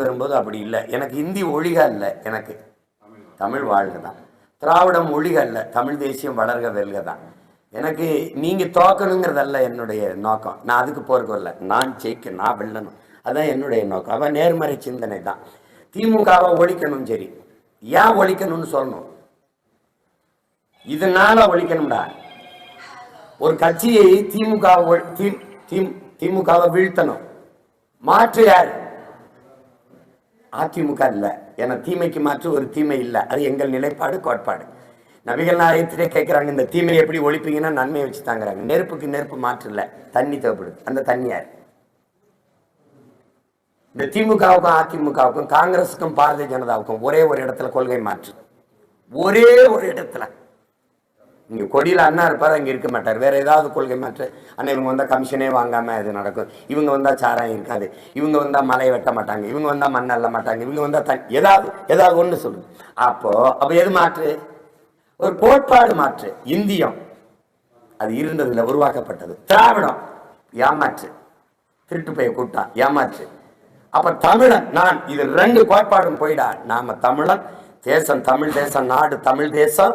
வரும்போது அப்படி இல்லை. எனக்கு இந்தி ஒழிக இல்லை எனக்கு தமிழ் வாழ்க தான். திராவிடம் ஒழிக இல்லை தமிழ் தேசியம் வளர்க வெல்க தான். எனக்கு நீங்கள் தோக்கணுங்கிறதல்ல என்னுடைய நோக்கம். நான் அதுக்கு போகிறக்கு வரல. நான் ஜெயிக்க நான் வெல்லணும். அதான் என்னுடைய நோக்கம். அவன் நேர்மறை சிந்தனை தான். திமுகவை ஒழிக்கணும் சரி. ஏன் ஒழிக்கணும்னு சொல்லணும்? இதனால ஒழிக்கணும்டா. ஒரு கட்சியை திமுக திமுகவை வீழ்த்தணும். மாற்று யார்? அதிமுக இல்லை. ஏன்னா தீமைக்கு மாற்று ஒரு தீமை இல்லை. அது எங்கள் நிலைப்பாடு கோட்பாடு. நபிகள் நாயகத்திலே கேட்குறாங்க இந்த தீமையை எப்படி ஒழிப்பீங்கன்னா நன்மையை வச்சு தாங்கிறாங்க. நெருப்புக்கு நெருப்பு மாற்று இல்லை. தண்ணி தேவைப்படுது அந்த தண்ணி யார்? இந்த திமுகவுக்கும் அதிமுகவுக்கும் காங்கிரஸுக்கும் பாரதிய ஜனதாவுக்கும் ஒரே ஒரு இடத்துல கொள்கை மாற்று. ஒரே ஒரு இடத்துல. இங்கே கொடியில் அண்ணா இருப்பார் அங்கே இருக்க மாட்டார். வேறு ஏதாவது கொள்கை மாற்று. அண்ணா இவங்க வந்தால் கமிஷனே வாங்காமல் இது நடக்கும். இவங்க வந்தால் சாராயம் இருக்காது. இவங்க வந்தால் மலையை வெட்ட மாட்டாங்க. இவங்க வந்தால் மண் அள்ள மாட்டாங்க. இவங்க வந்தால் தன் ஏதாவது ஏதாவது ஒன்று சொல்லுது அப்போது அப்போ எது மாற்று? ஒரு கோட்பாடு மாற்று. இந்தியம் அது இருந்ததில் உருவாக்கப்பட்டது. திராவிடம் ஏமாற்று. திருட்டு போய் கூட்டா ஏமாற்று. அப்போ தமிழன் நான் இது ரெண்டு கோட்பாடும் போயிடா. நாம தமிழன் தேசம் தமிழ் தேசம் நாடு தமிழ் தேசம்.